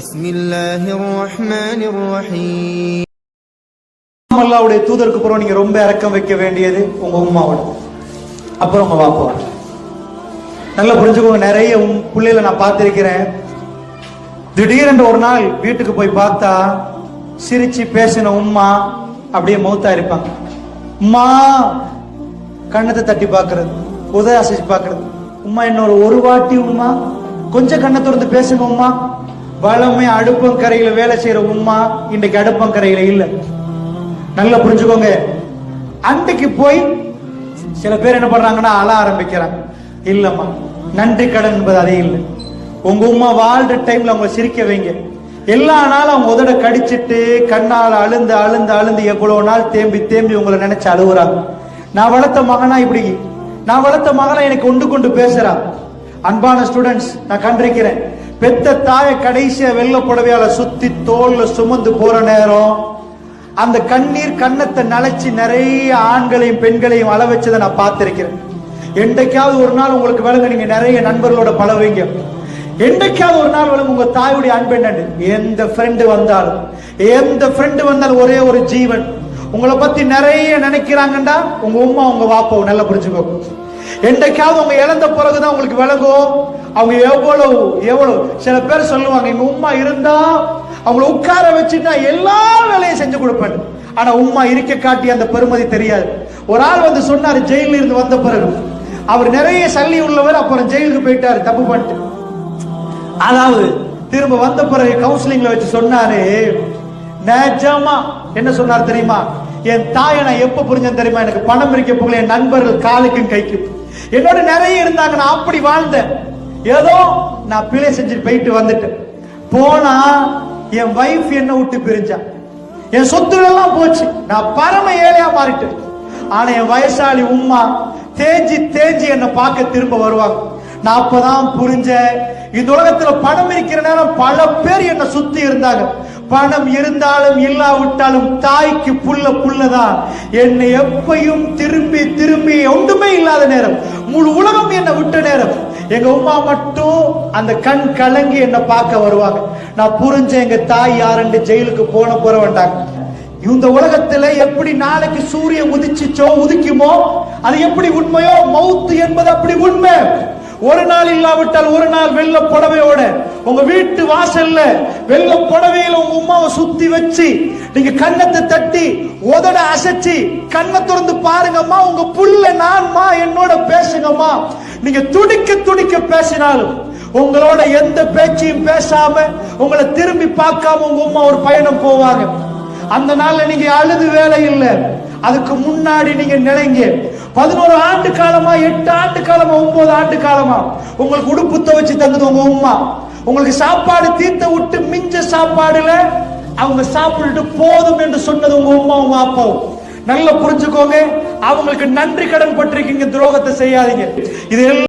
بسم الله الرحمن الرحيم அல்லாவுடைய தூதருக்கு அப்புறம் நீங்க ரொம்ப இறக்கம் வைக்க வேண்டியது உங்க உம்மாவோட அப்புறம் உங்க பாப்பாவோட நல்லா புரிஞ்சுக்கோங்க நிறைய உம் பிள்ளைகளை நான் பார்த்திருக்கிறேன் திடீரென்று ஒரு நாள் வீட்டுக்கு போய் பார்த்தா சிரிச்சு பேசின உம்மா அப்படியே மௌத்தா இருப்பாங்க உம்மா கண்ணத்தை தட்டி பார்க்கிறது உதய அசைச்சு பார்க்கிறது உம்மா இன்னொரு ஒரு வாட்டி உம்மா கொஞ்சம் கண்ணை திறந்து பேசுங்க உம்மா வளமை அடுப்பங்கரையில வேலை செய்யற உம்மா இன்றைக்கு அடுப்பங்கரையில இல்லை. நல்லா புரிஞ்சுக்கோங்க. அன்றைக்கு போய் சில பேர் என்ன பண்றாங்கன்னா அழ ஆரம்பிக்கிறாங்க. இல்லம்மா நன்றி கடன் என்பது அதே இல்லை. உங்க உமா வாழ்ற டைம்ல அவங்க சிரிக்க வைங்க. எல்லா நாளும் அவங்க உதட கடிச்சிட்டு கண்ணால் அழுந்து அழுந்து அழுந்து எவ்வளவு நாள் தேம்பி தேம்பி உங்களை நினைச்சு அழுகுறாங்க நான் வளர்த்த மகனா இப்படி. நான் வளர்த்த மகனா எனக்கு ஒன்று கொண்டு பேசுறான் அன்பான ஸ்டூடெண்ட்ஸ் நான் கண்டிருக்கிறேன். பெத்த தாயை கடைசியா வெள்ள புடவையால சுத்தி தோல்ல சுமந்து போற நேரம் அந்த கண்ணீர் கண்ணத்தை நனைச்சு நிறைய ஆண்களையும் பெண்களையும் அள வச்சதை நான் பார்த்திருக்கிறேன். என்றைக்காவது ஒரு நாள் உங்களுக்கு விளங்க நீங்க நிறைய நண்பர்களோட பழவீங்க என்றைக்காவது ஒரு நாள் விளங்க உங்க தாயுடைய அன்பு என்னன்னு? எந்த ஃப்ரெண்டு வந்தாலும் எந்த ஃப்ரெண்டு வந்தாலும் ஒரே ஒரு ஜீவன். உங்களை பத்தி நிறைய நினைக்கிறாங்கண்டா உங்க உம்மா உங்க வாப்பாவும் நல்லா புரிஞ்சுக்கோ என்றைக்காவது அவங்க இழந்த பிறகுதான் உங்களுக்கு விளங்கும். அவங்க எவ்வளவு எவ்வளவு? சில பேர் சொல்லுவாங்க எங்க உமா இருந்தா அவங்கள உட்கார வச்சுட்டா எல்லா வேலையும் செஞ்சு கொடுப்பேன். ஆனா உமா இருக்க காட்டி அந்த பெருமதி தெரியாது. ஒரு ஆள் வந்து சொன்னாரு ஜெயில இருந்து வந்த பிறகு. அவர் நிறைய சல்லி உள்ளவர் அப்புறம் ஜெயிலுக்கு போயிட்டாரு தப்பு பண்ணிட்டு. அதாவது திரும்ப வந்த பிறகு கவுன்சிலிங்ல வச்சு சொன்னாரு நிஜமா. என்ன சொன்னார் தெரியுமா? என் தாயை நான் எப்ப புரிஞ்சேன் தெரியுமா? எனக்கு பணம் இருக்க போகல என் நண்பர்கள் காலுக்கும் கைக்கும். என்னோட நிறைய இருந்தாங்க நான் அப்படி வாழ்ந்தேன். ஏதோ நான் பிழை செஞ்சுட்டு போயிட்டு வந்துட்டேன். போனா என் வைஃப் என்ன விட்டு பிரிஞ்சா. என் சொத்துகள் எல்லாம் போச்சு. நான் பரம ஏழையா மாறிட்டேன். ஆனா என் வயசாளி உம்மா தேஞ்சி தேஞ்சி என்னை பார்க்க திரும்ப வருவாங்க. நான் அப்பதான் புரிஞ்சேன் இந்த உலகத்துல பணம் இருக்கிற நேரம் பல பேர் என்ன சுத்தி இருந்தாங்க. பணம் இருந்தாலும் இல்லாவிட்டாலும் தாய்க்கு புல்ல புள்ளதான் என்னை எப்பையும் திரும்பி திரும்பி ஒன்றுமே இல்லாத நேரம். முழு உலகம் என்னை விட்ட நேரம். எங்க உமா மட்டும் அந்த கண் கலங்கி என்னை பார்க்க வருவாங்க. நான் புரிஞ்சேன் எங்க தாய் யாருன்னு ஜெயிலுக்கு போன போற வேண்டாங்க இந்த உலகத்துல எப்படி நாளைக்கு சூரியன் உதிச்சுச்சோ உதிக்குமோ? அது எப்படி உண்மையோ? மவுத்து என்பது அப்படி உண்மை. ஒரு நாள் இல்லாவிட்டால் ஒரு நாள் வெள்ள புடவையோட. உங்க வீட்டு வாசல்ல வெள்ள புடவையில உங்க உமாவை சுத்தி வச்சு நீங்க கண்ணத்தை தட்டி உதட அசைச்சு கண்ணை திறந்து பாருங்கம்மா உங்க புள்ள நான்மா என்னோட பேசுங்கம்மா. நீங்க துடிக்க துடிக்க பேசினாலும் உங்களோட எந்த பேச்சையும் பேசாம உங்களை திரும்பி பார்க்காம உங்க உமா ஒரு பயணம் போவாங்க. அந்த நாள்ல நீங்க அழுது வேலை இல்லை. அதுக்கு முன்னாடி நீங்க நிலைங்க. பதினோரு ஆண்டு காலமா எட்டு ஆண்டு காலமா ஒன்பது ஆண்டு காலமா உங்களுக்கு உடுப்பு துவைச்சு தந்தது உங்க உம்மா உங்களுக்கு சாப்பாடு தீர்த்த விட்டு மிஞ்ச சாப்பாடுல அவங்க சாப்பிட்டுட்டு போதும் என்று சொன்னது உங்க உமா உங்க அப்பாவும். நல்லா புரிஞ்சுக்கோங்க. அவங்களுக்கு நன்றி கடன் பட்டிருக்கீங்க துரோகத்தை செய்யாதீங்க. இது எல்லாம்